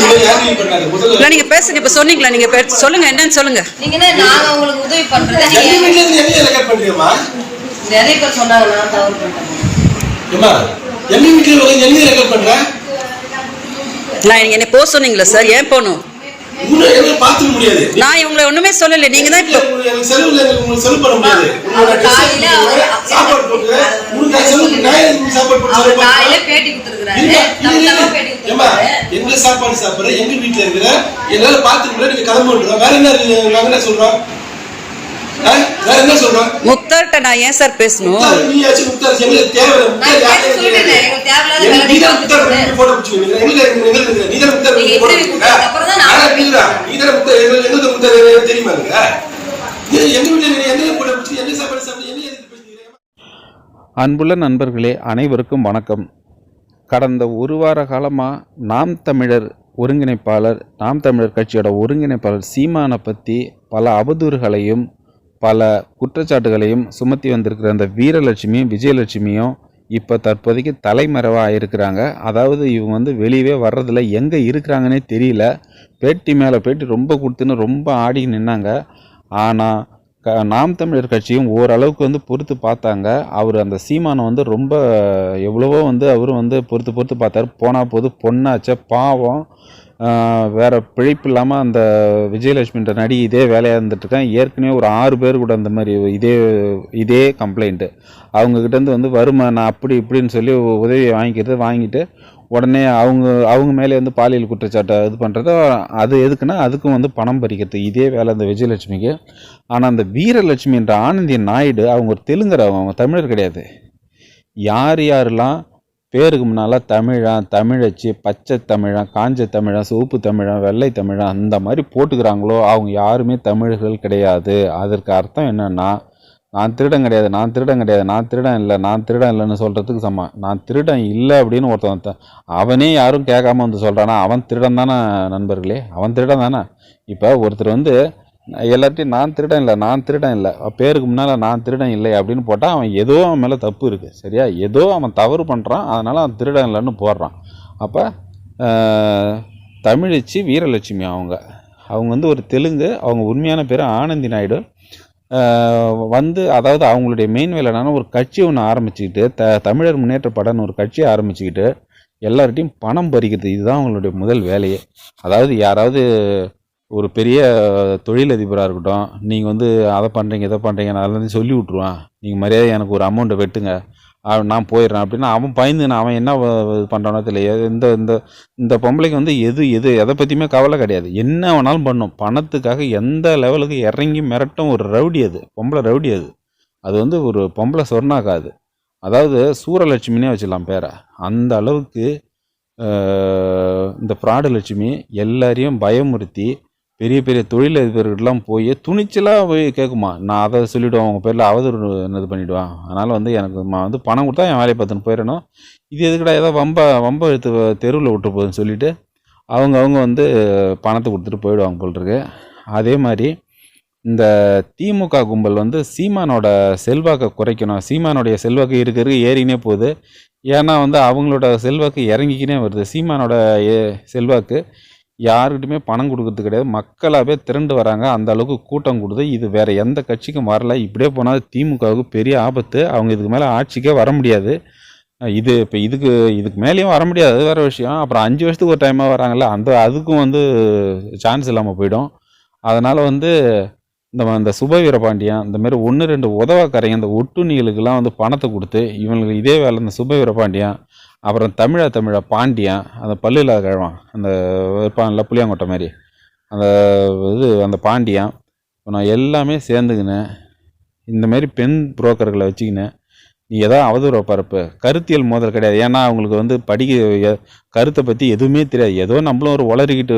இல்லை நீங்கள் பேசுங்க இப்போ சொன்னீங்களா? நீங்கள் பே சொல்லுங்கள் என்னன்னு சொல்லுங்கள் நீங்க நாங்க உங்களுக்கு உதவி நீங்க நிறைய பேர் சொன்னாங்க நான் தவறு பண்ணிட்டேன். நான் என்னை போக சொன்னீங்களா சார் ஏன் போகணும்? நான் இவங்களை ஒன்றுமே சொல்லலை நீங்கள் தான் இப்போ சாப்பாடு கொடுத்துருக்காரு எங்க சாப்பாடு சாப்பிடுற? எங்க வீட்டுல இருக்கிற? என்னால பாத்துக்க முடியல நீங்க கிளம்ப வேற என்ன? நாங்க என்ன சொல்றோம்? வேற என்ன சொல்றோம்? முக்தார்கிட்ட நான் ஏன் சார் பேசணும்? நீயாச்சும் முக்தார் எங்களுக்கு தேவை முக்தார் எங்களுக்கு எங்களுக்கு முக்தார் நீதான். முக்தார் எங்களுக்கு எங்க வீட்டுல பிடிச்சி என்ன சாப்பாடு சாப்பிட்டு என்ன அன்புள்ள நண்பர்களே அனைவருக்கும் வணக்கம். கடந்த ஒரு வார காலமாக நாம் தமிழர் ஒருங்கிணைப்பாளர் நாம் தமிழர் கட்சியோட ஒருங்கிணைப்பாளர் சீமானை பற்றி பல அவதூறுகளையும் பல குற்றச்சாட்டுகளையும் சுமத்தி வந்திருக்கிற அந்த வீரலட்சுமியும் விஜயலட்சுமியும் இப்போ தற்போதைக்கு தலைமறைவாக இருக்கிறாங்க அதாவது இவங்க வந்து வெளியவே வர்றதில்ல. எங்கே இருக்கிறாங்கன்னே தெரியல. பேட்டி மேலே பேட்டி ரொம்ப கொடுத்துன்னு ரொம்ப ஆடி நின்னாங்க. ஆனால் க நாம் தமிழர் கட்சியும் ஓரளவுக்கு வந்து பொறுத்து பார்த்தாங்க. அவர் அந்த சீமானை வந்து ரொம்ப எவ்வளவோ வந்து அவரும் வந்து பொறுத்து பொறுத்து பார்த்தாரு. போனால் போது பொண்ணாச்சே பாவம். வேறு பிழைப்பு இல்லாமல் அந்த விஜயலட்சுமின்ற நடி இதே வேலையாக இருந்துட்டுருக்கேன் ஏற்கனவே ஒரு ஆறு பேர் கூட அந்த மாதிரி இதே இதே கம்ப்ளைண்ட்டு அவங்கக்கிட்டேருந்து வந்து வருமா நான் அப்படி இப்படின்னு சொல்லி உதவியை வாங்கிக்கிறது வாங்கிட்டு உடனே அவங்க அவங்க மேலே வந்து பாலியல் குற்றச்சாட்டை இது பண்ணுறது அது எதுக்குன்னா அதுக்கும் வந்து பணம் பறிக்கிறது. இதே வேலை அந்த விஜயலட்சுமிக்கு. ஆனால் அந்த வீரலட்சுமின்ற ஆனந்தி நாயுடு அவங்க ஒரு தெலுங்கர் அவங்க தமிழர் கிடையாது. யார் யாரெல்லாம் பேருக்கு முன்னால் தமிழன் தமிழச்சி பச்சை தமிழன் காஞ்ச தமிழன் சிவப்பு தமிழன் வெள்ளை தமிழன் அந்த மாதிரி போட்டுக்கிறாங்களோ அவங்க யாருமே தமிழர்கள் கிடையாது. அதற்கு அர்த்தம் என்னென்னா நான் திருடன் கிடையாது நான் திருடன் கிடையாது நான் திருடன் இல்லை நான் திருடன் இல்லைன்னு சொல்கிறதுக்கு சமம். நான் திருடன் இல்லை அப்படின்னு ஒருத்தன் அவனே யாரும் கேட்காம வந்து சொல்கிறானா அவன் திருடன் தானே நண்பர்களே அவன் திருடன் தானே? இப்போ ஒருத்தர் வந்து எல்லாத்தையும் நான் திருடன் இல்லை நான் திருடன் இல்லை பேருக்கு முன்னால் நான் திருடன் இல்லை அப்படின்னு போட்டால் அவன் ஏதோ அவன் மேலே தப்பு இருக்குது சரியா? ஏதோ அவன் தவறு பண்ணுறான் அதனால் அவன் திருடன் இல்லைன்னு போடுறான். அப்போ தமிழச்சி வீரலட்சுமி அவங்க. அவங்க வந்து ஒரு தெலுங்கு அவங்க உண்மையான பேர் ஆனந்தி நாயுடு. வந்து அதாவது அவங்களுடைய மெயின் வேலை என்னன்னா ஒரு கட்சி ஒன்று ஆரம்பிச்சுக்கிட்டு த தமிழர் முன்னேற்ற படம்னு ஒரு கட்சியை ஆரம்பிச்சுக்கிட்டு எல்லார்ட்டையும் பணம் பறிக்கிறது இதுதான் அவங்களுடைய முதல் வேலையே. அதாவது யாராவது ஒரு பெரிய தொழிலதிபராக இருக்கட்டும் நீங்கள் வந்து அதை பண்ணுறீங்க இதை பண்ணுறீங்க நான் அதெல்லாம் சொல்லி விட்ருவான் நீங்கள் மரியாதை எனக்கு ஒரு அமௌண்ட்டை வெட்டுங்க. நான் போயிடுறேன் அப்படின்னா அவன் பயந்து நான் அவன் என்ன இது பண்ணுறானோ தெரியல இந்த இந்த இந்த பொம்பளைக்கு வந்து எது எது எதை பற்றியுமே கவலை கிடையாது. என்ன வேணாலும் பண்ணும். பணத்துக்காக எந்த லெவலுக்கு இறங்கி மிரட்டும் ஒரு ரவுடி அது. பொம்பளை ரவுடி அது. அது வந்து ஒரு பொம்பளை சொர்ணாக்காது. அதாவது சூரலட்சுமினே வச்சிடலாம் பேரை. அந்த அளவுக்கு இந்த ஃப்ராடு லட்சுமி எல்லாரையும் பயமுறுத்தி பெரிய பெரிய தொழிலதிபர்கள்லாம் போய் துணிச்சலாக போய் கேட்குமா நான் அதை சொல்லிவிடுவேன் அவங்க பேரில் அவதூறு இது பண்ணிவிடுவான் அதனால் வந்து எனக்கு நான் வந்து பணம் கொடுத்தா என் வேலையை பார்த்துன்னு போயிடணும். இது எதுக்கடா ஏதோ வம்ப வம்ப எடுத்து தெருவில் விட்டு போகுதுன்னு சொல்லிட்டு அவங்க அவங்க வந்து பணத்தை கொடுத்துட்டு போயிடுவாங்க போல் இருக்கு. அதே மாதிரி இந்த திமுக கும்பல் வந்து சீமானோட செல்வாக்கை குறைக்கணும். சீமானுடைய செல்வாக்கு இருக்கிறதுக்கு ஏறினே போகுது. ஏன்னா வந்து அவங்களோட செல்வாக்கு இறங்கிக்கினே வருது. சீமானோட ஏ- செல்வாக்கு யாருக்கிட்டுமே பணம் கொடுக்கறது கிடையாது. மக்களாகவே திரண்டு வராங்க. அந்த அளவுக்கு கூட்டம் கொடுது. இது வேற எந்த கட்சிக்கும் வரல. இப்படியே போனால் திமுகவுக்கு பெரிய ஆபத்து. அவங்க இதுக்கு மேலே ஆட்சிக்கே வர முடியாது. இது இப்போ இதுக்கு இதுக்கு மேலேயும் வர முடியாது. அது விஷயம். அப்புறம் அஞ்சு வருஷத்துக்கு ஒரு டைமாக வராங்கல்ல. அந்த அதுக்கும் வந்து சான்ஸ் இல்லாமல் போயிடும். அதனால் வந்து இந்த இந்த சுப வீரபாண்டியன் இந்த மாதிரி ஒன்று ரெண்டு உதவக்காரங்க இந்த ஒட்டுண்ணிகளுக்கெல்லாம் வந்து பணத்தை கொடுத்து இவங்களுக்கு இதே வேலை இந்த சுப வீரபாண்டியன் அப்புறம் தமிழா தமிழா பாண்டியன் அந்த பல்லு இல்லாத கிழவன் அந்த இருப்பான்ல புளியாங்கொட்டை மாதிரி. அந்த இது அந்த பாண்டியன் நான் எல்லாமே சேர்ந்துக்கின்னு. இந்தமாரி பெண் புரோக்கர்களை வச்சுக்கின்னு. நீ எதாவது அவதூற பரப்பு. கருத்தியல் மோதல் கிடையாது. ஏன்னா அவங்களுக்கு வந்து படிக்க கருத்தை பற்றி எதுவுமே தெரியாது. ஏதோ நம்மளும் ஒரு உளறிக்கிட்டு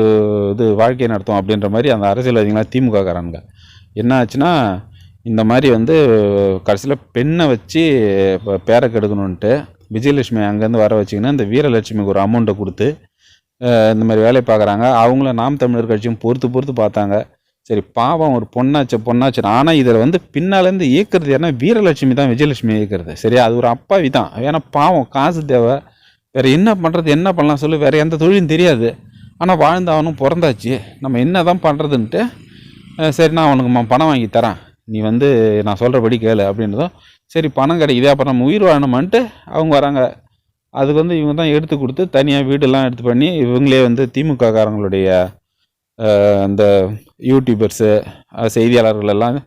இது வாழ்க்கையை நடத்தும் அப்படின்ற மாதிரி அந்த அரசியல்வாதிகளாம் திமுக காரங்க. என்ன ஆச்சுன்னா இந்த மாதிரி வந்து கடைசியில் பெண்ணை வச்சு இப்போ பேரை கெடுக்கணுன்ட்டு விஜயலட்சுமி அங்கேருந்து வர வச்சிங்கன்னா இந்த வீரலட்சுமிக்கு ஒரு அமௌண்ட்டை கொடுத்து இந்த மாதிரி வேலையை பார்க்குறாங்க. அவங்கள நாம் தமிழர் கட்சியும் பொறுத்து பொறுத்து பார்த்தாங்க. சரி பாவம் ஒரு பொண்ணாச்சு பொண்ணாச்சு ஆனால் இதில் வந்து பின்னாலேருந்து இயக்கிறது ஏன்னா வீரலட்சுமி தான் விஜயலட்சுமி இயக்கிறது. சரியா? அது ஒரு அப்பாவி தான். ஏன்னா பாவம் காசு தேவை. வேறு என்ன பண்ணுறது என்ன பண்ணலாம் சொல்லு வேறு எந்த தொழிலும் தெரியாது. ஆனால் வாழ்ந்தாவனும் பிறந்தாச்சு. நம்ம என்ன தான் பண்ணுறதுன்ட்டு சரி நான் உனக்கு பணம் வாங்கி தரேன். நீ வந்து நான் சொல்கிறபடி கேளு அப்படின்றதும் சரி பணம் கிடைக்குது அப்புறம் நம்ம உயிர் வாழணுமான்ட்டு அவங்க வராங்க. அதுக்கு வந்து இவங்க தான் எடுத்து கொடுத்து தனியாக வீடெல்லாம் எடுத்து பண்ணி இவங்களே வந்து திமுக காரங்களுடைய யூடியூபர்ஸு செய்தியாளர்கள் எல்லாம்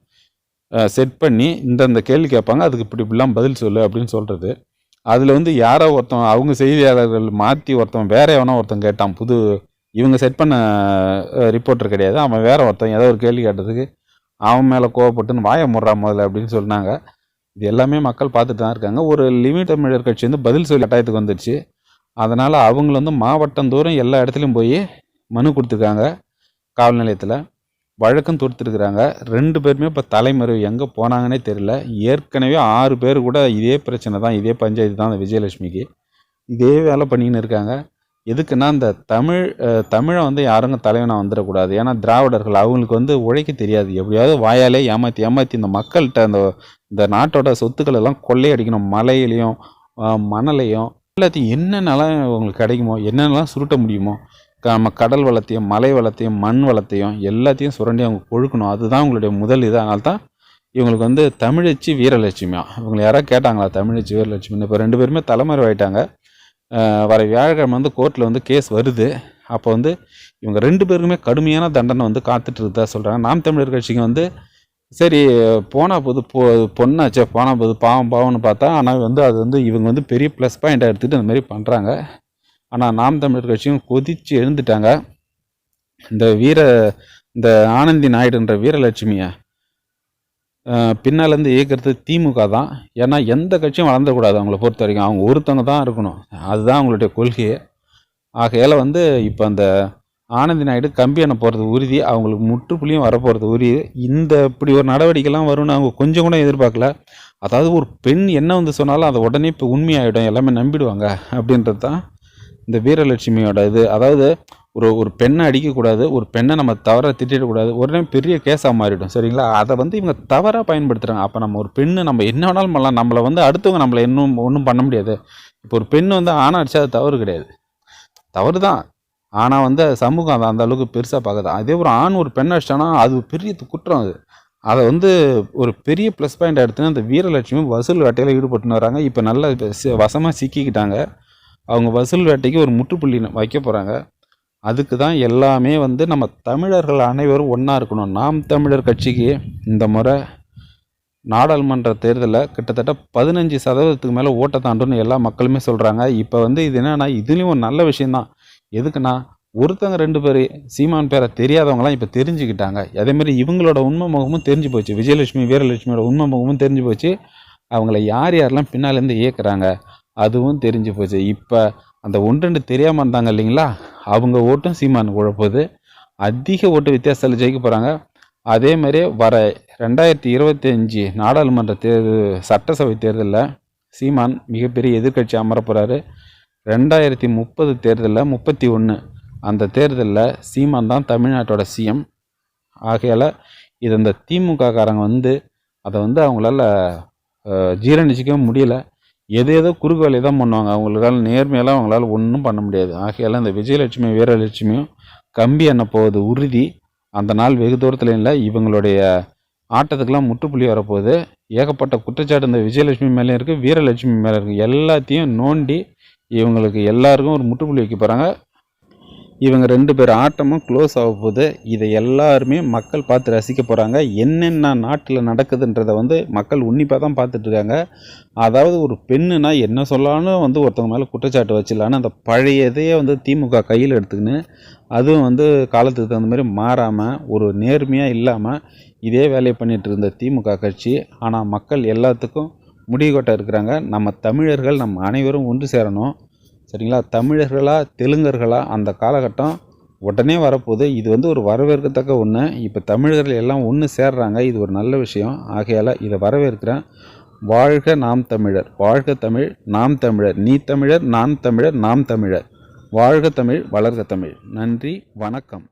செட் பண்ணி இந்தந்த கேள்வி கேட்பாங்க அதுக்கு இப்படி இப்படிலாம் பதில் சொல்லு அப்படின்னு சொல்கிறது அதில் வந்து யாரோ ஒருத்தன் அவங்க செய்தியாளர்கள் மாற்றி ஒருத்தன் வேற எவனோ ஒருத்தன் கேட்டான் புது இவங்க செட் பண்ண ரிப்போர்ட்டர் கிடையாது அவன் வேற ஒருத்தன் ஏதோ ஒரு கேள்வி கேட்டதுக்கு அவன் மேலே கோவப்பட்டுன்னு வாய முடுறா முதல்ல அப்படின்னு சொன்னாங்க. இது எல்லாமே மக்கள் பார்த்துட்டு தான் இருக்காங்க. ஒரு லிமிட் தமிழர் கட்சி வந்து பதில் சொல்லி கட்டாயத்துக்கு வந்துடுச்சு அதனால் அவங்கள வந்து மாவட்டம் தோறும் எல்லா இடத்துலையும் போய் மனு கொடுத்துருக்காங்க காவல் நிலையத்தில். வழக்கம் தொடுத்துருக்குறாங்க. ரெண்டு பேருமே இப்போ தலைமறைவு எங்கே போனாங்கன்னே தெரில ஏற்கனவே ஆறு பேர் கூட இதே பிரச்சனை தான் இதே பஞ்சாயத்து தான் அந்த விஜயலட்சுமிக்கு. இதே வேலை பண்ணிக்கின்னு இருக்காங்க. எதுக்குன்னா இந்த தமிழ் தமிழை வந்து யாருங்க தலைவனாக வந்துடக்கூடாது. ஏன்னா திராவிடர்கள் அவங்களுக்கு வந்து உழைக்க தெரியாது. எப்படியாவது வாயாலே ஏமாற்றி ஏமாற்றி இந்த மக்கள்கிட்ட அந்த இந்த நாட்டோட சொத்துக்கள் எல்லாம் கொள்ளையடிக்கணும். மலையிலையும் மணலையும் எல்லாத்தையும் என்னென்னலாம் உங்களுக்கு கிடைக்குமோ என்னென்னலாம் சுருட்ட முடியுமோ நம்ம கடல் வளத்தையும் மலை வளத்தையும் மண் வளத்தையும் எல்லாத்தையும் சுரண்டி அவங்க கொழுக்கணும். அதுதான் அவங்களுடைய முதல் இது. அதனால தான் இவங்களுக்கு வந்து தமிழச்சி வீரலட்சுமியா. இவங்களை யாராவது கேட்டாங்களா? தமிழச்சி வீரலட்சுமின்னு. இப்போ ரெண்டு பேருமே தலைமறைவாயிட்டாங்க. வர வியாழக்கிழமை வந்து கோர்ட்டில் வந்து கேஸ் வருது. அப்போ வந்து இவங்க ரெண்டு பேருக்குமே கடுமையான தண்டனை வந்து காத்துட்டு இருக்கதா சொல்கிறாங்க நாம் தமிழர் கட்சிக்கு வந்து சரி போனால் போது பொ பொண்ணாச்சே போனால் போது பாவம் பாவம்னு பார்த்தா ஆனால் வந்து அது வந்து இவங்க வந்து பெரிய ப்ளஸ் பாயிண்டாக எடுத்துகிட்டு அந்த மாதிரி பண்ணுறாங்க ஆனால் நாம் தமிழர் கட்சியும் கொதிச்சு எழுந்துட்டாங்க. இந்த வீர இந்த ஆனந்தி நாயுடுன்ற வீரலட்சுமியை பின்னாலேருந்து இயக்கிறது திமுக தான். ஏன்னா எந்த கட்சியும் வளர்ந்துடக்கூடாது அவங்கள பொறுத்த வரைக்கும். அவங்க ஒருத்தவங்க தான் இருக்கணும். அதுதான் அவங்களுடைய கொள்கையே. ஆகையால் வந்து இப்போ அந்த ஆனந்தி நாயுடு கம்பி போகிறது உறுதி அவங்களுக்கு முற்றுப்புள்ளியும் வரப்போகிறது உறுதி. இந்த இப்படி ஒரு நடவடிக்கைலாம் வரும்னு அவங்க கொஞ்சம் கூட எதிர்பார்க்கல. அதாவது ஒரு பெண் என்ன வந்து சொன்னாலும் அதை உடனே இப்போ உண்மையாயிடும். எல்லாமே நம்பிடுவாங்க அப்படின்றது தான் இந்த வீரலட்சுமியோட இது. அதாவது ஒரு ஒரு பெண்ணை அடிக்கக்கூடாது ஒரு பெண்ணை நம்ம தவறாக திட்டிடக்கூடாது உடனே பெரிய கேஸாக மாறிடும். சரிங்களா? அதை வந்து இவங்க தவறாக பயன்படுத்துகிறாங்க அப்போ நம்ம ஒரு பெண்ணு நம்ம என்ன வேணாலும் பண்ணலாம். நம்மளை வந்து அடுத்தவங்க நம்மளை இன்னும் ஒன்றும் பண்ண முடியாது. இப்போ ஒரு பெண் வந்து ஆணை அடித்தா அது தவறு கிடையாது. தவறு தான். ஆனால் வந்து சமூகம் அதை அந்த அளவுக்கு பெருசாக பார்க்குது. அதே ஒரு ஆண் ஒரு பெண் அடிச்சானா அது பெரிய குற்றம் அது. அதை வந்து ஒரு பெரிய ப்ளஸ் பாயிண்ட் எடுத்துன்னு அந்த வீரலட்சுமி வசூல் வேட்டையில் ஈடுபட்டுன்னு வராங்க. இப்போ நல்லா வசமாக சிக்கிக்கிட்டாங்க. அவங்க வசூல் வேட்டைக்கு ஒரு முற்றுப்புள்ளி வைக்க போகிறாங்க அதுக்கு தான் எல்லாமே வந்து நம்ம தமிழர்கள் அனைவரும் ஒன்றா இருக்கணும். நாம் தமிழர் கட்சிக்கு இந்த முறை நாடாளுமன்ற தேர்தலில் கிட்டத்தட்ட பதினஞ்சு சதவீதத்துக்கு மேலே ஓட்டை தாண்டுன்னு எல்லா மக்களுமே சொல்கிறாங்க இப்போ வந்து இது என்னென்னா இதுலேயும் ஒரு நல்ல விஷயந்தான் எதுக்குன்னா ஒருத்தங்க ரெண்டு பேர் சீமான் பேரை தெரியாதவங்களாம் இப்போ தெரிஞ்சுக்கிட்டாங்க. அதேமாதிரி இவங்களோட உண்மை முகமும் தெரிஞ்சு போச்சு. விஜயலட்சுமி வீரலட்சுமியோட உண்மை முகமும் தெரிஞ்சு போச்சு. அவங்கள யார் யாரெல்லாம் பின்னாலேருந்து இயக்குறாங்க அதுவும் தெரிஞ்சு போச்சு. இப்போ அந்த ஒன்றுன்னு தெரியாமல் இருந்தாங்க இல்லைங்களா? அவங்க ஓட்டும் சீமானுக்கு உழப்போகுது அதிக ஓட்டு வித்தியாசத்தில் ஜெயிக்க போகிறாங்க அதே மாதிரியே வர ரெண்டாயிரத்தி இருபத்தி அஞ்சு நாடாளுமன்ற தேர்தல் சட்டசபை தேர்தலில் சீமான் மிகப்பெரிய எதிர்கட்சி அமர போகிறாரு ரெண்டாயிரத்தி முப்பது தேர்தலில் முப்பத்தி ஒன்று அந்த தேர்தலில் சீமான் தான் தமிழ்நாட்டோட சிஎம் ஆகையால் இது இந்த திமுக காரங்க வந்து அதை வந்து அவங்களால அஹ், ஜீரணிச்சிக்கவே முடியல. எது ஏதோ குறுக்கு தான் பண்ணுவாங்க. அவங்களுக்கால நேர்மையெல்லாம் அவங்களால ஒன்றும் பண்ண முடியாது. ஆகையால் இந்த விஜயலட்சுமி வீரலட்சுமியும் கம்பி என்ன போகுது உறுதி. அந்த நாள் வெகு தூரத்தில் இல்லை. இவங்களுடைய ஆட்டத்துக்கெல்லாம் முற்றுப்புள்ளி வரப்போகுது. ஏகப்பட்ட குற்றச்சாட்டு இந்த விஜயலட்சுமி மேலே இருக்குது வீரலட்சுமி மேலே இருக்குது எல்லாத்தையும் நோண்டி இவங்களுக்கு எல்லாருக்கும் ஒரு முற்றுப்புள்ளி வைக்க போகிறாங்க இவங்க ரெண்டு பேர் ஆட்டமும் க்ளோஸ் ஆக போகுது. இதை எல்லாருமே மக்கள் பார்த்து ரசிக்க போகிறாங்க என்னென்ன நாட்டில் நடக்குதுன்றதை வந்து மக்கள் உன்னிப்பாக தான் பார்த்துட்ருக்காங்க அதாவது ஒரு பெண்ணுனா என்ன சொல்லாலும் வந்து ஒருத்தவங்க மேலே குற்றச்சாட்டு வச்சிடலான்னு அந்த பழையதையே வந்து திமுக கையில் எடுத்துக்கின்னு அதுவும் வந்து காலத்துக்கு தகுந்த மாதிரி மாறாமல் ஒரு நேர்மையாக இல்லாமல் இதே வேலையை பண்ணிகிட்டு இருந்த திமுக கட்சி. ஆனால் மக்கள் எல்லாத்துக்கும் முடிவுகட்ட இருக்கிறாங்க. நம்ம தமிழர்கள் நம்ம அனைவரும் ஒன்று சேரணும். சரிங்களா? தமிழர்களா தெலுங்கர்களா அந்த காலகட்டம் உடனே வரப்போகுது. இது வந்து ஒரு வரவேற்கத்தக்க ஒன்று இப்போ தமிழர்கள் எல்லாம் ஒன்று சேர்றாங்க. இது ஒரு நல்ல விஷயம். ஆகையால் இதை வரவேற்கிறேன். வாழ்க நாம் தமிழர். வாழ்க தமிழ் நாம் தமிழர். நீ தமிழர் நான் தமிழர் நாம் தமிழர். வாழ்க தமிழ் வளர்க தமிழ். நன்றி வணக்கம்.